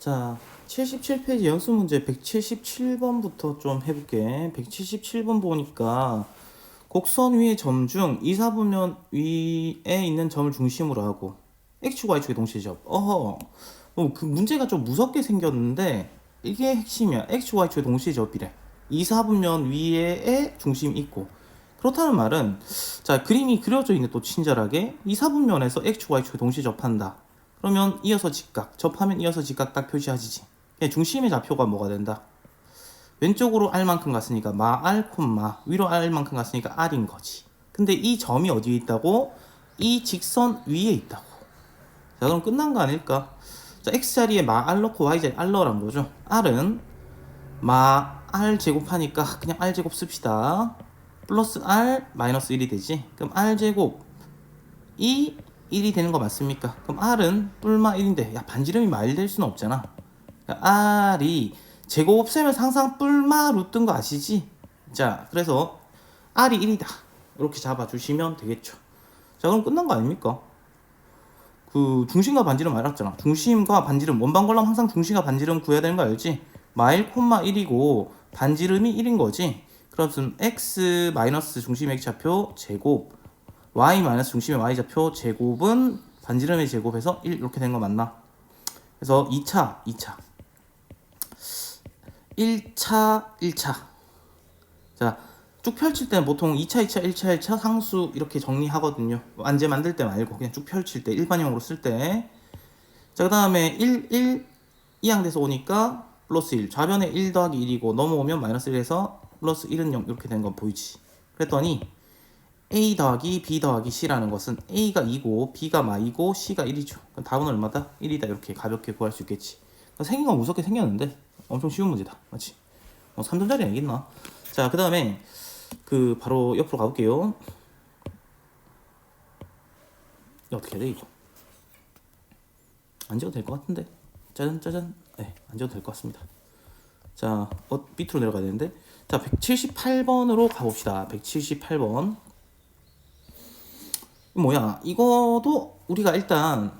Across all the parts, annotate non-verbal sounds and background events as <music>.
자, 77페이지 연습 문제 177번부터 좀 해볼게. 177번 보니까 곡선 위의 점 중 이사분면 위에 있는 점을 중심으로 하고 X축, Y축의 동시에 접. 어허. 어, 그 문제가 좀 무섭게 생겼는데 이게 핵심이야. X축, Y축의 동시에 접이래. 이사분면 위에 중심이 있고 그렇다는 말은 자 그림이 그려져 있네 또 친절하게 이사분면에서 X축, Y축의 동시에 접한다. 그러면 이어서 직각, 접하면 이어서 직각 딱 표시하시지. 그냥 중심의 좌표가 뭐가 된다? 왼쪽으로 R만큼 갔으니까 마 R, 콤마 위로 R만큼 갔으니까 R인 거지. 근데 이 점이 어디에 있다고? 이 직선 위에 있다고. 자 그럼 끝난 거 아닐까? 자 X자리에 마 R 넣고 Y자리에 R 넣으란 거죠. R은 마 R 제곱하니까 그냥 R 제곱 씁시다. 플러스 R 마이너스 1이 되지. 그럼 R 제곱 이 1이 되는 거 맞습니까? 그럼 R은 뿔마 1인데 야 반지름이 마일 될 수는 없잖아. 그러니까 R이 제곱 없애면 항상 뿔마로 뜬거 아시지? 자 그래서 R이 1이다. 이렇게 잡아주시면 되겠죠. 자 그럼 끝난 거 아닙니까? 그 중심과 반지름 알았잖아. 중심과 반지름 원방 걸럼 항상 중심과 반지름 구해야 되는 거 알지? 마일 콤마 1이고 반지름이 1인 거지. 그럼 x 마이너스 중심의 x좌표 제곱 y 마이너스 중심의 y좌표 제곱은 반지름의 제곱에서 1 이렇게 된 거 맞나? 그래서 2차, 2차. 1차, 1차. 자, 쭉 펼칠 때는 보통 2차, 2차, 1차, 1차 상수 이렇게 정리하거든요. 안제 만들 때 말고 그냥 쭉 펼칠 때 일반형으로 쓸 때. 자, 그다음에 1, 1 이항 돼서 오니까 플러스 1. 좌변에 1 더하기 1이고 넘어오면 마이너스 1에서 플러스 1은 0 이렇게 된건 보이지. 그랬더니 a 더하기 b 더하기 c라는 것은 a가 2고 b가 마이고 c가 1이죠. 그럼 답은 얼마다? 1이다. 이렇게 가볍게 구할 수 있겠지. 생긴 건 무섭게 생겼는데 엄청 쉬운 문제다. 맞지? 어, 3점짜리 아니겠나? 자, 그 다음에 그 바로 옆으로 가볼게요. 어떻게 해야 돼 이거? 안 지어도 될 것 같은데. 짜잔 짜잔. 네, 안 지어도 될 것 같습니다. 자, 어, 밑으로 내려가야 되는데. 자, 178번으로 가봅시다. 178번. 뭐야? 이거도 우리가 일단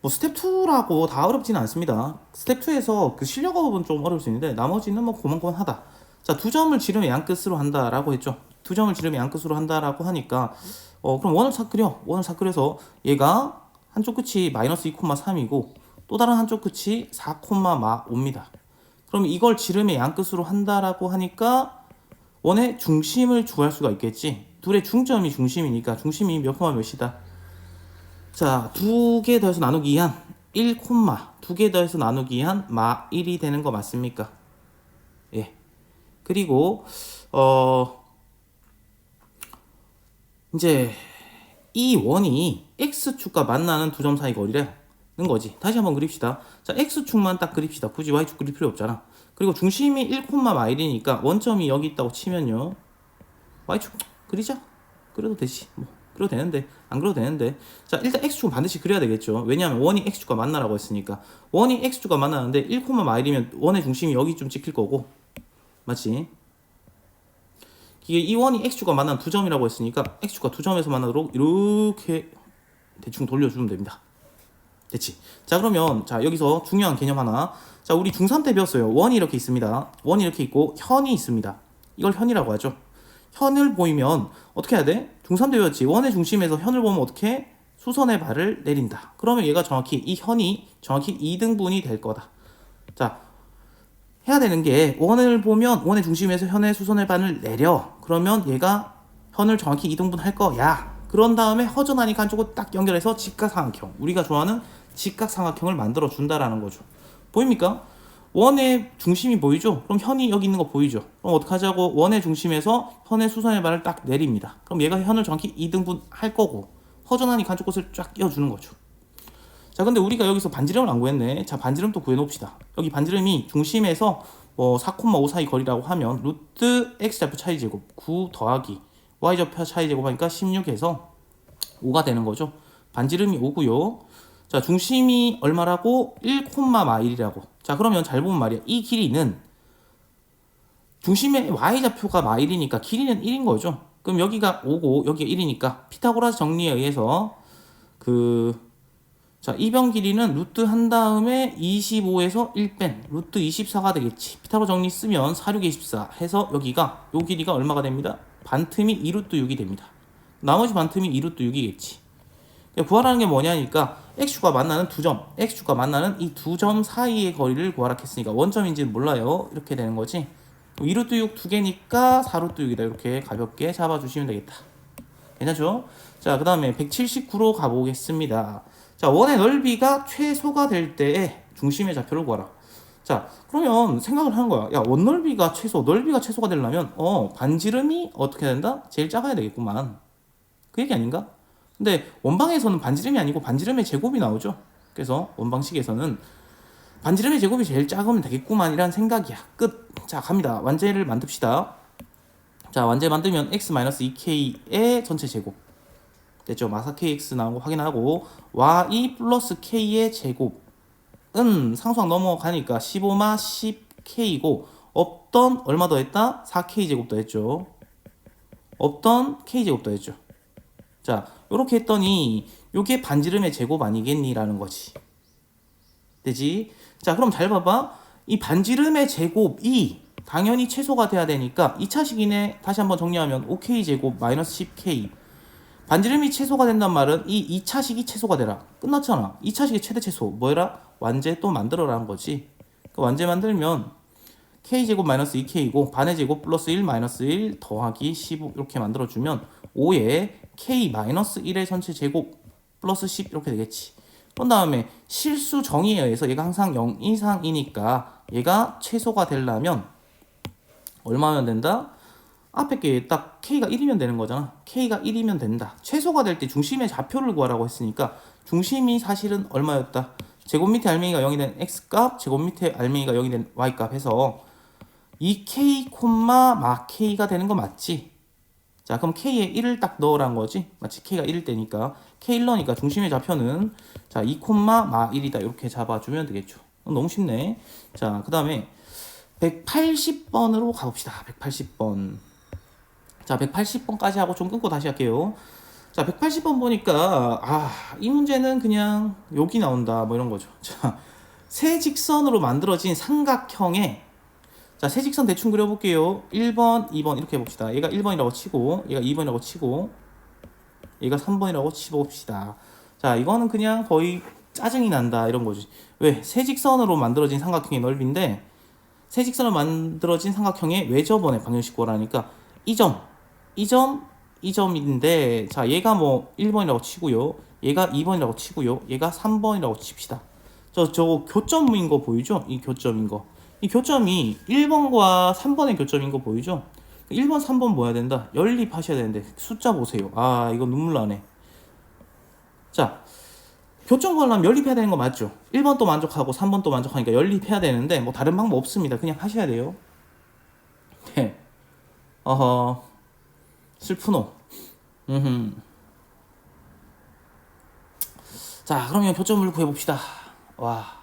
뭐 스텝 2라고 다 어렵지는 않습니다. 스텝 2에서 그 실력 업은 좀 어려울 수 있는데 나머지는 뭐 고만고만하다. 자, 두 점을 지르면 양끝으로 한다라고 했죠. 두 점을 지르면 양끝으로 한다라고 하니까 어, 그럼 원을 싹 그려. 원을 싹 그려서 얘가 한쪽 끝이 마이너스 2,3이고 또 다른 한쪽 끝이 4,5입니다. 그럼 이걸 지름의 양끝으로 한다라고 하니까 원의 중심을 구할 수가 있겠지. 둘의 중점이 중심이니까 중심이 몇 콤마 몇이다. 자, 두 개 더해서 나누기 2한 1 콤마 두 개 더해서 나누기 2한 마 1이 되는 거 맞습니까? 예. 그리고 어 이제 이 원이 x축과 만나는 두 점 사이 거리라는 거지. 다시 한번 그립시다. 자, x축만 딱 그립시다. 굳이 y축 그릴 필요 없잖아. 그리고 중심이 1 콤마 마일이니까 원점이 여기 있다고 치면요. y축 그리자. 그려도 되지. 뭐. 그려도 되는데 안 그려도 되는데. 자 일단 x축은 반드시 그려야 되겠죠. 왜냐하면 원이 x축과 만나라고 했으니까. 원이 x축과 만나는데 1, 마일이면 원의 중심이 여기쯤 찍힐 거고. 맞지? 이게 이 원이 x축과 만나는 두 점이라고 했으니까 x축과 두 점에서 만나도록 이렇게 대충 돌려주면 됩니다. 됐지? 자 그러면 자 여기서 중요한 개념 하나. 자 우리 중3 때 배웠어요. 원이 이렇게 있습니다. 원이 이렇게 있고 현이 있습니다. 이걸 현이라고 하죠 현을 보이면 어떻게 해야 돼? 중3 때 배웠지. 원의 중심에서 현을 보면 어떻게? 수선의 발을 내린다. 그러면 얘가 정확히 이 현이 정확히 2등분이 될 거다. 자, 해야 되는 게 원을 보면 원의 중심에서 현의 수선의 발을 내려. 그러면 얘가 현을 정확히 2등분 할 거야. 그런 다음에 허전하니까 한쪽을 딱 연결해서 직각삼각형. 우리가 좋아하는 직각삼각형을 만들어 준다라는 거죠. 보입니까? 원의 중심이 보이죠? 그럼 현이 여기 있는 거 보이죠? 그럼 어떻게 하자고? 원의 중심에서 현의 수선의 발을 딱 내립니다. 그럼 얘가 현을 정확히 2등분 할 거고 허전하니까 한쪽 것을 쫙 끼워주는 거죠. 자, 근데 우리가 여기서 반지름을 안 구했네. 자, 반지름 또 구해놓읍시다. 여기 반지름이 중심에서 뭐 4,5 사이 거리라고 하면 루트 x좌표 차이 제곱 9 더하기 y좌표 차이 제곱하니까 16에서 5가 되는 거죠. 반지름이 5고요. 자, 중심이 얼마라고? 1, 마일이라고. 자, 그러면 잘 보면 말이야. 이 길이는 중심의 y좌표가 마일이니까 길이는 1인 거죠. 그럼 여기가 5고 여기가 1이니까 피타고라스 정리에 의해서 그 자, 이변 길이는 루트 한 다음에 25에서 1 뺀 루트 24가 되겠지. 피타고 정리 쓰면 4, 6, 24 해서 여기가 요 길이가 얼마가 됩니다? 반틈이 2루트 6이 됩니다. 나머지 반틈이 2루트 6이겠지. 구하라는 게 뭐냐니까 x축과 만나는 두 점, x축과 만나는 이 두 점 사이의 거리를 구하라 했으니까 원점인지는 몰라요. 이렇게 되는 거지. 2루트 6 두 개니까 4루트 6이다. 이렇게 가볍게 잡아주시면 되겠다. 괜찮죠? 자, 그 다음에 179로 가보겠습니다. 자, 원의 넓이가 최소가 될 때에 중심의 좌표를 구하라. 자, 그러면 생각을 하는 거야. 야, 원 넓이가 최소, 넓이가 최소가 되려면, 어, 반지름이 어떻게 된다? 제일 작아야 되겠구만. 그 얘기 아닌가? 근데 원방에서는 반지름이 아니고 반지름의 제곱이 나오죠. 그래서 원방식에서는 반지름의 제곱이 제일 작으면 되겠구만 이란 생각이야. 끝. 자, 갑니다. 완제를 만듭시다. 자, 완제 만들면 x-2k의 전체 제곱. 됐죠? 마사 kx 나온 거 확인하고 y 플러스 k의 제곱은 상수항 넘어가니까 15마 10k이고 없던 얼마 더 했다? 4k 제곱 더 했죠. 없던 k 제곱 더 했죠. 자, 요렇게 했더니 요게 반지름의 제곱 아니겠니라는 거지. 되지? 자, 그럼 잘 봐봐. 이 반지름의 제곱이 당연히 최소가 돼야 되니까 2차식 이내 다시 한번 정리하면 5k 제곱 마이너스 10k 반지름이 최소가 된단 말은 이 2차식이 최소가 되라. 끝났잖아. 2차식의 최대 최소. 뭐해라? 완제 또 만들어라는 거지. 그 완제 만들면 k제곱 마이너스 2k이고 반의 제곱 플러스 1 마이너스 1 더하기 15 이렇게 만들어주면 5에 k 마이너스 1의 전체 제곱 플러스 10 이렇게 되겠지. 그 다음에 실수 정의에 의해서 얘가 항상 0 이상이니까 얘가 최소가 되려면 얼마면 된다? 앞에 게 딱 k가 1이면 되는 거잖아. k가 1이면 된다. 최소가 될 때 중심의 좌표를 구하라고 했으니까 중심이 사실은 얼마였다? 제곱 밑에 알맹이가 0이 된 x값, 제곱 밑에 알맹이가 0이 된 y값 해서 2k, 마 k가 되는 거 맞지? 자, 그럼 k에 1을 딱 넣으란 거지? 마치 k가 1일 때니까 k 1러니까 중심의 좌표는 자, 2, 마 1이다. 이렇게 잡아주면 되겠죠. 어, 너무 쉽네. 자, 그 다음에 180번으로 가봅시다. 180번. 자, 180번까지 하고 좀 끊고 다시 할게요. 자, 180번 보니까 아, 이 문제는 그냥 여기 나온다. 뭐 이런 거죠. 자, 세 직선으로 만들어진 삼각형에 자, 세 직선 대충 그려 볼게요. 1번, 2번 이렇게 해 봅시다. 얘가 1번이라고 치고 얘가 2번이라고 치고 얘가 3번이라고 쳐 봅시다. 자, 이거는 그냥 거의 짜증이 난다 이런 거지. 왜? 세 직선으로 만들어진 삼각형의 넓이인데 세 직선으로 만들어진 삼각형의 외접원의 방정식 구하라니까 이 점, 이 점, 이 점인데 자 얘가 뭐 1번이라고 치고요. 얘가 2번이라고 치고요. 얘가 3번이라고 칩시다. 저 저거 교점인 거 보이죠? 이 교점인 거. 이 교점이 1번과 3번의 교점인 거 보이죠? 1번, 3번 뭐 해야 된다? 연립하셔야 되는데 숫자 보세요. 아 이거 눈물 나네. 자 교점 구하려면 연립해야 되는 거 맞죠? 1번 또 만족하고 3번 또 만족하니까 연립해야 되는데 뭐 다른 방법 없습니다. 그냥 하셔야 돼요. 네. 어허 슬프노. 음흠. 자 그러면 교점을 구해봅시다. 와.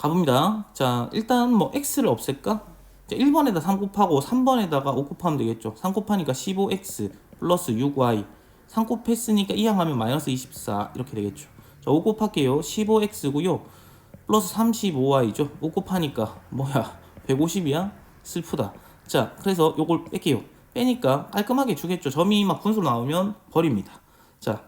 가봅니다. 자 일단 뭐 x를 없앨까? 자, 1번에다 3 곱하고 3번에다가 5 곱하면 되겠죠. 3 곱하니까 15x 플러스 6y 3 곱했으니까 이항하면 마이너스 24 이렇게 되겠죠. 자, 5 곱할게요. 15x고요. 플러스 35y죠. 5 곱하니까 뭐야? 150이야? 슬프다. 자, 그래서 요걸 뺄게요. 빼니까 깔끔하게 주겠죠. 점이 막 분수로 나오면 버립니다. 자,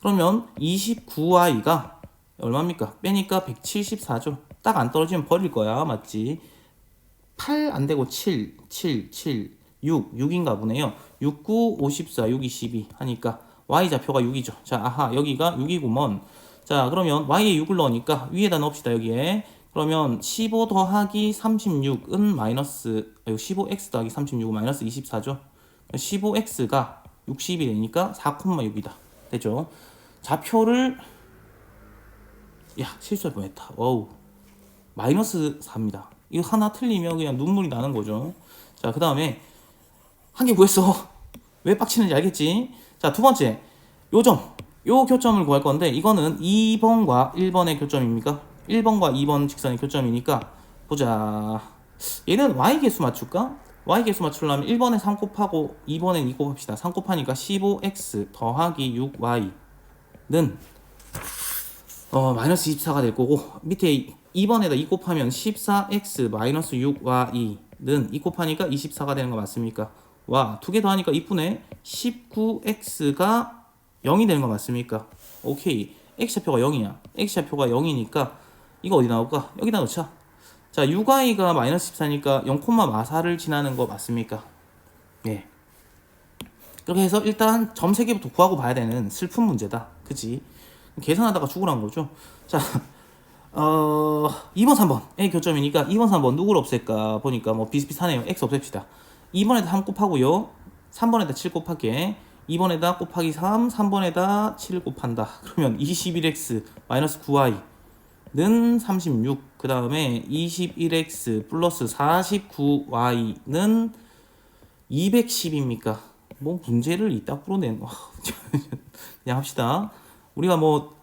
그러면 29y가 얼마입니까? 빼니까 174죠. 딱 안 떨어지면 버릴 거야. 맞지? 8 안 되고 7, 7, 7, 6, 6인가 보네요. 6, 9, 54, 6, 22 하니까 y좌표가 6이죠. 자, 아하, 여기가 6이구먼. 자, 그러면 y에 6을 넣으니까 위에다 넣읍시다, 여기에. 그러면 15 더하기 36은 마이너스, 15x 더하기 36은 마이너스 24죠. 15x가 60이 되니까 4,6이다. 되죠? 좌표를, 야, 실수할 뻔했다. 어우. 마이너스 4입니다. 이거 하나 틀리면 그냥 눈물이 나는 거죠. 자, 그 다음에 한 개 구했어. <laughs> 왜 빡치는지 알겠지? 자, 두 번째. 요점. 요 교점을 구할 건데 이거는 2번과 1번의 교점입니까? 1번과 2번 직선의 교점이니까 보자. 얘는 y 개수 맞출까? y 개수 맞추려면 1번에 3 곱하고 2번에 2 곱합시다. 3 곱하니까 15x 더하기 6y는 어, 마이너스 24가 될 거고 밑에 2번에다 2 곱하면 14x 마이너스 6y는 2 곱하니까 24가 되는 거 맞습니까? 와, 두 개 더하니까 이쁘네. 19x가 0이 되는 거 맞습니까? 오케이. x좌표가 0이야. x좌표가 0이니까 이거 어디 나올까? 여기다 넣자. 자, 6y가 마이너스 14니까 0,마사를 지나는 거 맞습니까? 예. 그렇게 해서 일단 점 3개부터 구하고 봐야 되는 슬픈 문제다. 그치? 계산하다가 죽으란 거죠. 자, 어, 2번, 3번의 교점이니까 2번, 3번 누구를 없앨까 보니까 뭐 비슷비슷하네요. x 없앱시다. 2번에다 3 곱하고요. 3번에다 7 곱할게. 2번에다 곱하기 3, 3번에다 7 곱한다. <laughs> 그러면 21x 마이너스 9y는 36. 그 다음에 21x 플러스 49y는 210입니까? 뭐 문제를 이따구로 낸 와, <laughs> 그냥 합시다. 우리가 뭐,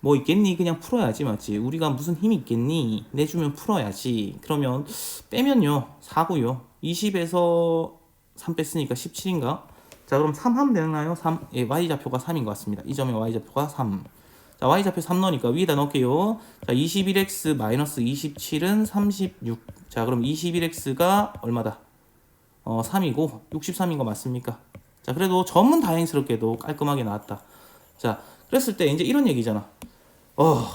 뭐 있겠니? 그냥 풀어야지, 맞지? 우리가 무슨 힘이 있겠니? 내주면 풀어야지. 그러면 빼면요, 4고요. 20에서 3 뺐으니까 17인가? 자, 그럼 3 하면 되나요? 3. 예, y좌표가 3인 것 같습니다. 이 점의 y좌표가 3. 자, y좌표 3 넣으니까 위에다 넣을게요. 자, 21x 마이너스 27은 36. 자, 그럼 21x가 얼마다? 어, 3이고 63인 거 맞습니까? 자, 그래도 점은 다행스럽게도 깔끔하게 나왔다. 자, 그랬을 때 이제 이런 얘기잖아. 어,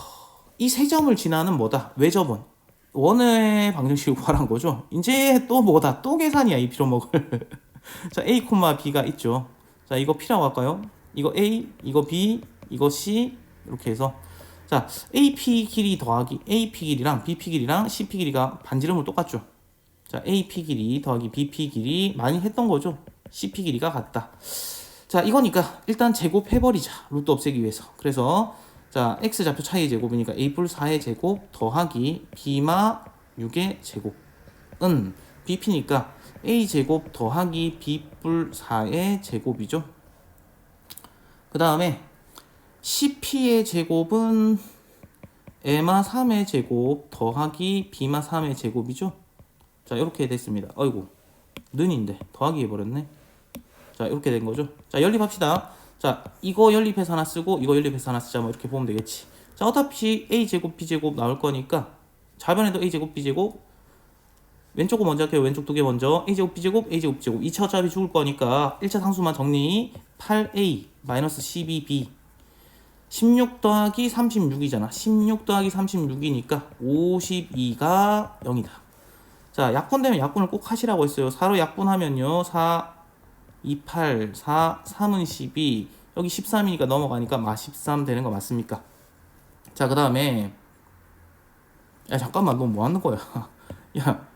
이 세 점을 지나는 뭐다? 외접원. 원의 방정식을 구하란 거죠. 이제 또 뭐다? 또 계산이야, 이 필요먹을. <laughs> 자, a, b가 있죠. 자, 이거 p라고 할까요? 이거 a, 이거 b, 이거 c 이렇게 해서 자, AP 길이 더하기 AP 길이랑 BP 길이랑 CP 길이가 반지름으로 똑같죠. 자, AP 길이 더하기 BP 길이 많이 했던 거죠. CP 길이가 같다. 자, 이거니까 일단 제곱해버리자. 루트 없애기 위해서. 그래서 자, x좌표 차이의 제곱이니까 a뿔 4의 제곱 더하기 b마 6의 제곱은 bp니까 a 제곱 더하기 b뿔 4의 제곱이죠. 그 다음에 cp의 제곱은 a마 3의 제곱 더하기 b마 3의 제곱이죠. 자, 이렇게 됐습니다. 어이구, 는인데 더하기 해버렸네. 자, 이렇게 된 거죠. 자, 연립합시다. 자, 이거 연립해서 하나 쓰고 이거 연립해서 하나 쓰자 뭐 이렇게 보면 되겠지. 자, 어차피 a 제곱 b 제곱 나올 거니까 좌변에도 a 제곱 b 제곱 왼쪽 거 먼저 할게요. 왼쪽 두 개 먼저 a 제곱 b 제곱 a 제곱 b 제곱 2차 어차피 죽을 거니까 1차 상수만 정리 8a 마이너스 12b 16 더하기 36이잖아. 16 더하기 36이니까 52가 0이다. 자, 약분 되면 약분을 꼭 하시라고 했어요. 4로 약분하면요. 4, 2, 8, 4, 3은 12. 여기 13이니까 넘어가니까 마 13 되는 거 맞습니까? 자, 그 다음에 야, 잠깐만. 너 뭐 하는 거야? <laughs> 야,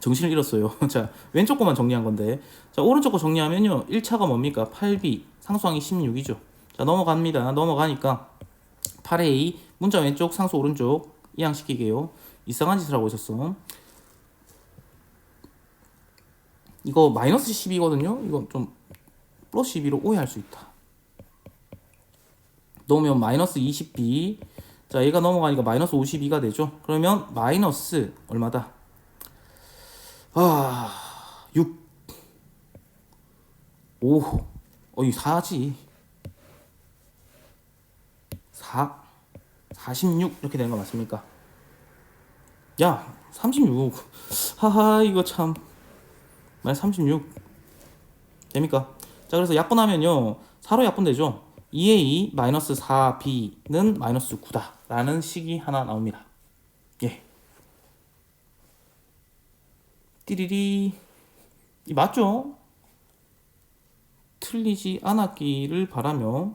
정신을 잃었어요. <laughs> 자, 왼쪽 거만 정리한 건데. 자, 오른쪽 거 정리하면요. 1차가 뭡니까? 8b. 상수항이 16이죠. 자, 넘어갑니다. 넘어가니까 8a. 문자 왼쪽, 상수 오른쪽. 이항시키게요. 이상한 짓을 하고 있었어. 이거 마이너스 12거든요. 이건 좀 플러스 12로 오해할 수 있다. 넣으면 마이너스 20b. 자, 얘가 넘어가니까 마이너스 52가 되죠. 그러면 마이너스 얼마다? 아, 6. 5. 어, 이 4지. 4. 46 이렇게 되는 거 맞습니까? 야, 36. 하하, 이거 참. 마이너스 36. 됩니까? 자, 그래서 약분하면요. 4로 약분되죠. 2a 마이너스 4b는 마이너스 9다. 라는 식이 하나 나옵니다. 예. 띠리리. 이 맞죠? 틀리지 않았기를 바라며.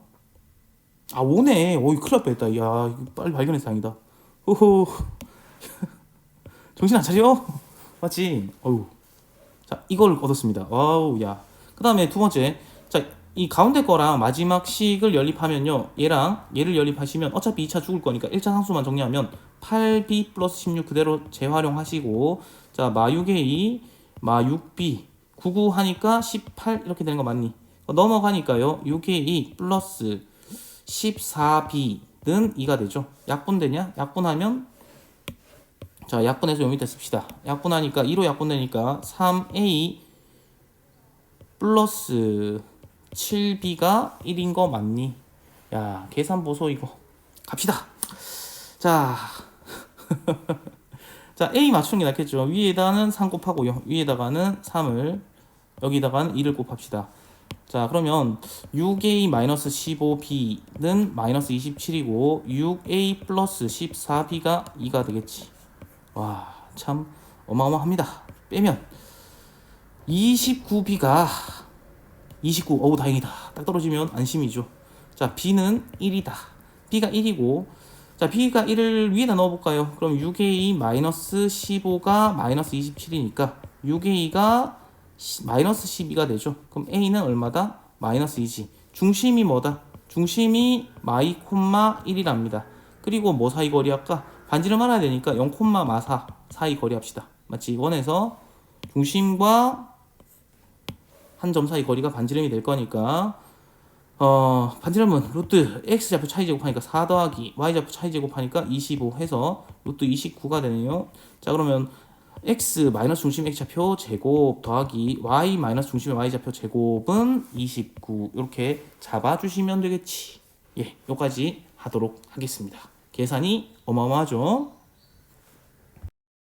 아, 오네. 오이, 큰일 날 뻔했다. 야, 이거 빨리 발견해서 다행이다. 호호. <laughs> 정신 안 차려? 맞지? 어우. 자, 이걸 얻었습니다. 와우, 야. 그 다음에 두 번째. 자, 이 가운데 거랑 마지막 식을 연립하면요. 얘랑 얘를 연립하시면 어차피 2차 죽을 거니까 1차 상수만 정리하면 8b 플러스 16 그대로 재활용하시고 자, 마 6의 2, 마 6b 99 하니까 18 이렇게 되는 거 맞니? 어, 넘어가니까요. 6의 2 플러스 14b는 2가 되죠. 약분되냐? 약분하면 자, 약분해서 요 밑에 씁시다. 약분하니까 2로 약분되니까 3a 플러스 7b가 1인 거 맞니? 야 계산 보소 이거 갑시다 자 <laughs> 자, A 맞추는 게 낫겠죠. 위에다가는 3 곱하고요. 위에다가는 3을, 여기다가는 2를 곱합시다. 자, 그러면 6A-15B는 마이너스 27이고, 6A 플러스 14B가 2가 되겠지. 와, 참, 어마어마합니다. 빼면, 29B가 29, 어우, 다행이다. 딱 떨어지면 안심이죠. 자, B는 1이다. B가 1이고, 자, B가 1을 위에다 넣어볼까요? 그럼 6A 마이너스 15가 마이너스 27이니까 6A가 마이너스 12가 되죠. 그럼 A는 얼마다? 마이너스 2지. 중심이 뭐다? 중심이 마이 콤마 1이랍니다. 그리고 뭐 사이 거리 할까? 반지름 알아야 되니까 0 콤마 마사 사이 거리 합시다. 맞지? 원에서 중심과 한 점 사이 거리가 반지름이 될 거니까 어, 반지름은 루트 x 좌표 차이 제곱하니까 4 더하기 y 좌표 차이 제곱하니까 25 해서 루트 29가 되네요. 자 그러면 x 마이너스 중심 x 좌표 제곱 더하기 y 마이너스 중심의 y 좌표 제곱은 29 이렇게 잡아주시면 되겠지. 예, 여기까지 하도록 하겠습니다. 계산이 어마어마하죠.